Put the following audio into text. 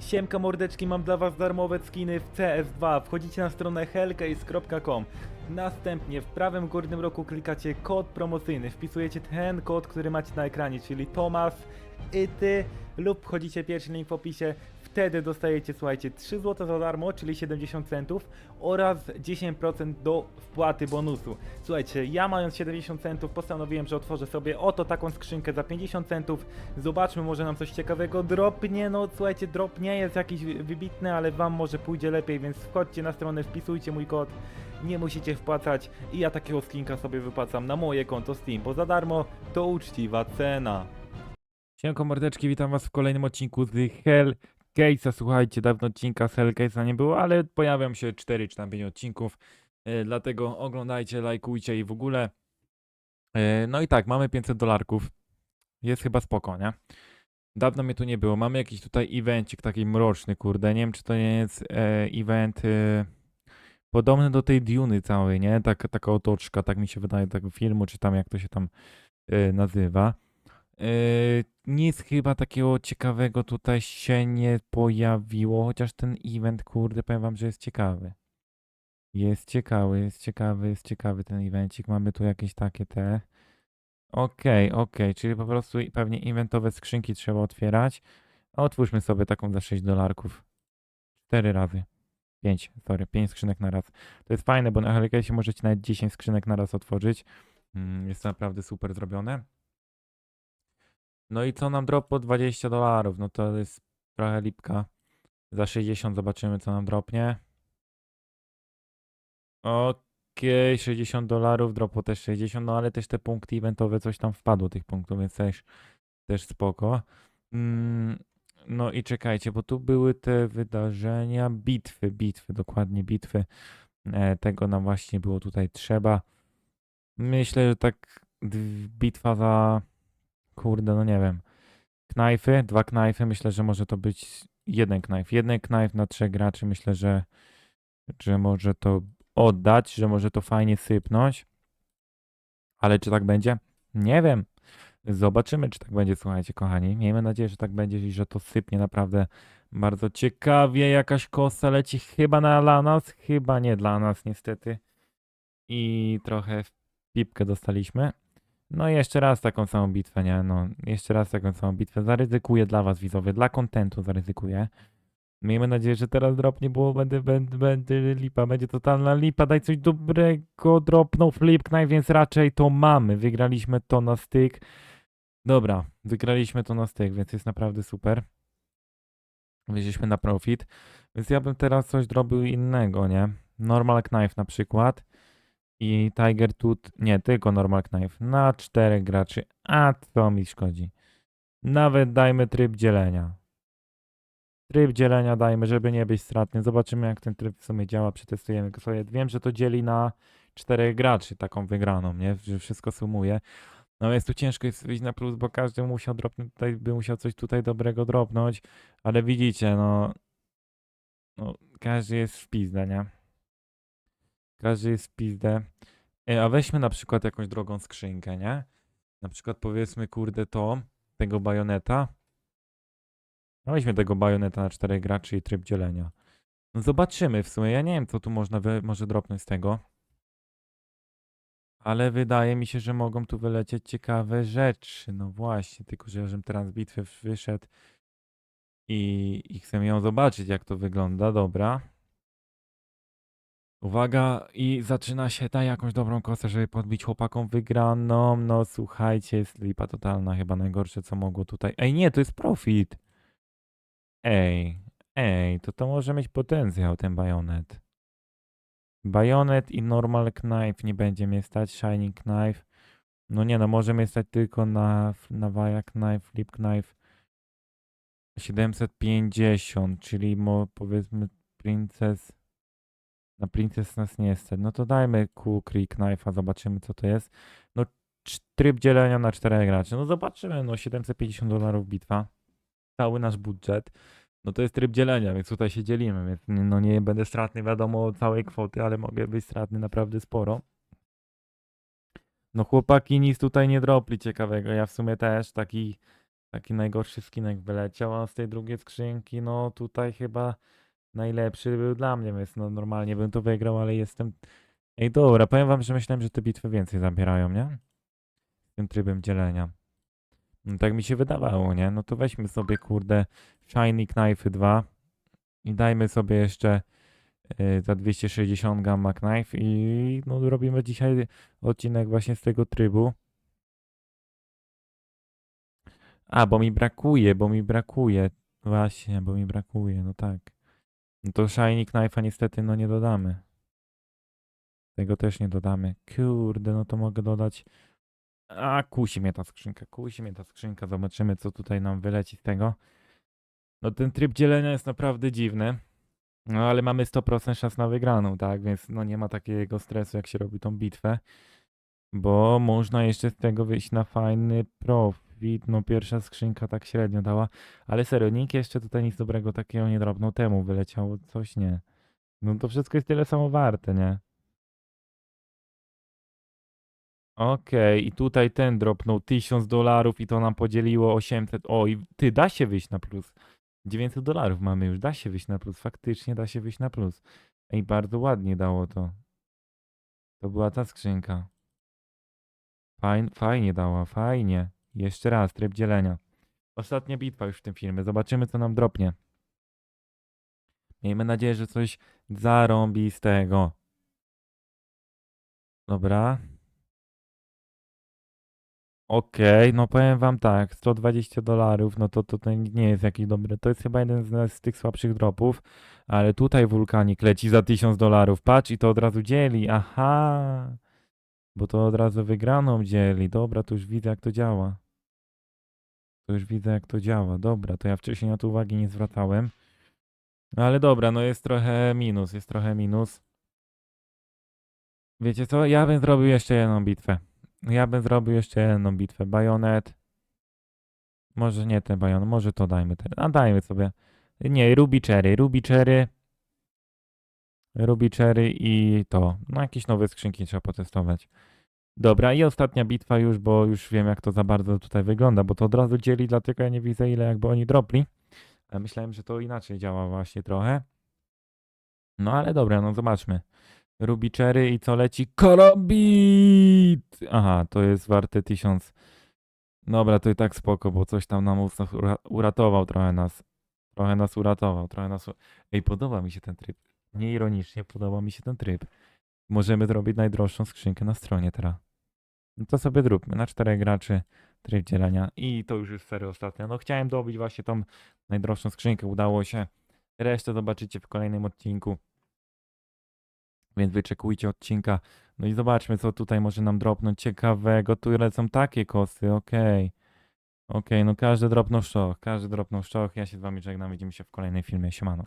Siemka mordeczki, mam dla was darmowe skiny w CS2. Wchodzicie na stronę hellcase.com. Następnie w prawym górnym rogu klikacie kod promocyjny. Wpisujecie ten kod, który macie na ekranie, czyli Tomas, ty lub wchodzicie pierwszy link w opisie. Wtedy dostajecie, słuchajcie, 3 zł za darmo, czyli 70 centów oraz 10% do wpłaty bonusu. Słuchajcie, ja mając 70 centów postanowiłem, że otworzę sobie oto taką skrzynkę za 50 centów. Zobaczmy, może nam coś ciekawego dropnie. No słuchajcie, drop nie jest jakiś wybitny, ale wam może pójdzie lepiej, więc wchodźcie na stronę, wpisujcie mój kod. Nie musicie wpłacać i ja takiego skinka sobie wypłacam na moje konto Steam, bo za darmo to uczciwa cena. Siemko mordeczki, witam was w kolejnym odcinku z Hellcase'a. Słuchajcie, dawno odcinka z Hellcase'a nie było, ale pojawią się 4 czy tam 5 odcinków, e, dlatego oglądajcie, lajkujcie i w ogóle. E, no i tak, mamy 500 dolarków. Jest chyba spoko, nie? Dawno mnie tu nie było. Mamy jakiś tutaj evencik taki mroczny, kurde. Nie wiem, czy to nie jest e, event podobny do tej Duny całej, nie? Tak, taka otoczka, tak mi się wydaje, tego filmu, czy tam jak to się tam nazywa. Yy, nic chyba takiego ciekawego tutaj się nie pojawiło, chociaż ten event, kurde, powiem wam, że jest ciekawy. Jest ciekawy, jest ciekawy, jest ciekawy ten evencik. Mamy tu jakieś takie te. Okej, okej, czyli po prostu pewnie eventowe skrzynki trzeba otwierać. Otwórzmy sobie taką za 6 dolarków. 4 razy. 5, sorry, 5 skrzynek na raz. To jest fajne, bo na Hellcase'ie możecie nawet 10 skrzynek na raz otworzyć. Mm, Jest to naprawdę super zrobione. No i co nam drop po 20 dolarów? No to jest trochę lipka. Za 60 zobaczymy co nam dropnie. Okej, 60 dolarów, dropo też 60, no ale też te punkty eventowe, coś tam wpadło tych punktów, więc też, też spoko. Mm, no i czekajcie, bo tu były te wydarzenia, bitwy, bitwy, dokładnie bitwy. E, tego nam właśnie było tutaj trzeba. Myślę, że tak bitwa za Kurde, no nie wiem. Knajfy, dwa knajfy, myślę, że może to być jeden knajf. Jeden knajf na trzech graczy, myślę, że, że może to oddać, że może to fajnie sypnąć. Ale czy tak będzie? Nie wiem. Zobaczymy, czy tak będzie, słuchajcie, kochani. Miejmy nadzieję, że tak będzie i że to sypnie naprawdę bardzo ciekawie. Jakaś kosa leci chyba na dla nas, chyba nie dla nas, niestety. I trochę w pipkę dostaliśmy. No i jeszcze raz taką samą bitwę, nie? No, jeszcze raz taką samą bitwę. Zaryzykuję dla was, widzowie, dla kontentu zaryzykuję. Miejmy nadzieję, że teraz drop nie było, będę, będę, będę lipa, będzie totalna lipa, daj coś dobrego, dropnął flip knife, więc raczej to mamy. Wygraliśmy to na styk. Dobra, wygraliśmy to na styk, więc jest naprawdę super. Wyszliśmy na profit. Więc ja bym teraz coś zrobił innego, nie? Normal knife na przykład. I Tiger Tooth, nie, tylko Normal Knife. Na czterech graczy. A co mi szkodzi? Nawet dajmy tryb dzielenia. Tryb dzielenia dajmy, żeby nie być stratny. Zobaczymy, jak ten tryb w sumie działa. Przetestujemy go sobie. Wiem, że to dzieli na czterech graczy taką wygraną, nie? Że wszystko sumuje. No jest tu ciężko jest wyjść na plus, bo każdy musiał dropnąć tutaj, by musiał coś tutaj dobrego dropnąć. Ale widzicie, no, no każdy jest w pizdę, nie? Każdy jest pizdę. Ej, a weźmy na przykład jakąś drogą skrzynkę, nie? Na przykład powiedzmy, kurde, to, tego bajoneta. No weźmy tego bajoneta na czterech graczy i tryb dzielenia. No zobaczymy w sumie, ja nie wiem, co tu można wy, może dropnąć z tego. Ale wydaje mi się, że mogą tu wylecieć ciekawe rzeczy. No właśnie, tylko że ja żem teraz z bitwy wyszedł i, i chcę ją zobaczyć, jak to wygląda. Dobra. Uwaga, i zaczyna się daj jakąś dobrą kosę, żeby podbić chłopakom wygraną. No słuchajcie, jest lipa totalna, chyba najgorsze co mogło tutaj. Ej, nie, to jest profit. Ej, ej, to to może mieć potencjał ten bajonet. Bajonet i normal knife nie będzie mnie stać, shining knife. No nie, no może mnie stać tylko na, na wire knife, flip knife. 750, czyli mo, powiedzmy princess. Na Princess nas nie stać. No to dajmy Cool Creek Knife'a, zobaczymy co to jest. No tryb dzielenia na czterech graczy. No zobaczymy, no 750 dolarów bitwa. Cały nasz budżet. No to jest tryb dzielenia, więc tutaj się dzielimy, więc no nie będę stratny wiadomo całej kwoty, ale mogę być stratny naprawdę sporo. No chłopaki nic tutaj nie dropli ciekawego. Ja w sumie też taki Taki najgorszy skinek wyleciał, a z tej drugiej skrzynki, no tutaj chyba najlepszy był dla mnie, więc no normalnie bym to wygrał, ale jestem... Ej, dobra, powiem wam, że myślałem, że te bitwy więcej zabierają, nie? Tym trybem dzielenia. No tak mi się wydawało, nie? No to weźmy sobie, kurde, Shiny Knife 2 i dajmy sobie jeszcze y, za 260 Gamma Knife i no robimy dzisiaj odcinek właśnie z tego trybu. A, bo mi brakuje, bo mi brakuje. Właśnie, bo mi brakuje, no tak. No to Shiny Knife'a niestety no nie dodamy. Tego też nie dodamy. Kurde, no to mogę dodać. A, kusi mnie ta skrzynka, kusi mnie ta skrzynka. Zobaczymy, co tutaj nam wyleci z tego. No ten tryb dzielenia jest naprawdę dziwny. No ale mamy 100% szans na wygraną, tak? Więc no nie ma takiego stresu, jak się robi tą bitwę. Bo można jeszcze z tego wyjść na fajny profit. No pierwsza skrzynka tak średnio dała. Ale serio, nikt jeszcze tutaj nic dobrego takiego nie drobną temu wyleciało. Coś nie. No to wszystko jest tyle samo warte, nie? Okej, i tutaj ten dropnął 1000 dolarów i to nam podzieliło 800. O, i ty, da się wyjść na plus. 900 dolarów mamy już, da się wyjść na plus. Faktycznie da się wyjść na plus. Ej, bardzo ładnie dało to. To była ta skrzynka. Fajn, fajnie dała, fajnie. Jeszcze raz, tryb dzielenia. Ostatnia bitwa już w tym filmie. Zobaczymy, co nam dropnie. Miejmy nadzieję, że coś zarąbistego. Dobra. Okej, no powiem wam tak, 120 dolarów, no to, to nie jest jakiś dobry, to jest chyba jeden z, z tych słabszych dropów, ale tutaj wulkanik leci za 1000 dolarów, patrz i to od razu dzieli, aha, bo to od razu wygraną dzieli, dobra, to już widzę jak to działa. To już widzę jak to działa, dobra, to ja wcześniej na to uwagi nie zwracałem. No ale dobra, no jest trochę minus, jest trochę minus. Wiecie co, ja bym zrobił jeszcze jedną bitwę. Ja bym zrobił jeszcze jedną bitwę. Bajonet. Może nie ten bajon, może to dajmy ten. A dajmy sobie. Nie, Ruby Cherry. Ruby Cherry. Ruby Cherry i to. No jakieś nowe skrzynki trzeba potestować. Dobra, i ostatnia bitwa już, bo już wiem jak to za bardzo tutaj wygląda, bo to od razu dzieli, dlatego ja nie widzę ile jakby oni dropli. A myślałem, że to inaczej działa właśnie trochę. No ale dobra, no zobaczmy. Ruby Cherry i co leci? Karambit! Aha, to jest warte 1000. Dobra, to i tak spoko, bo coś tam nam ura- ura- uratował trochę nas. Trochę nas uratował, trochę nas... Ej, podoba mi się ten tryb. Nieironicznie podoba mi się ten tryb. Możemy zrobić najdroższą skrzynkę na stronie teraz. No to sobie zróbmy, na czterech graczy tryb dzielenia. I to już jest serio ostatnia. No chciałem dobić właśnie tą najdroższą skrzynkę, udało się. Resztę zobaczycie w kolejnym odcinku. Więc wyczekujcie odcinka. No i zobaczmy, co tutaj może nam dropnąć ciekawego. Tu lecą takie kosy, okej. Okej, no każdy dropnął szczoch, każdy dropnął szczoch. Ja się z wami żegnam, widzimy się w kolejnej filmie. Siemano.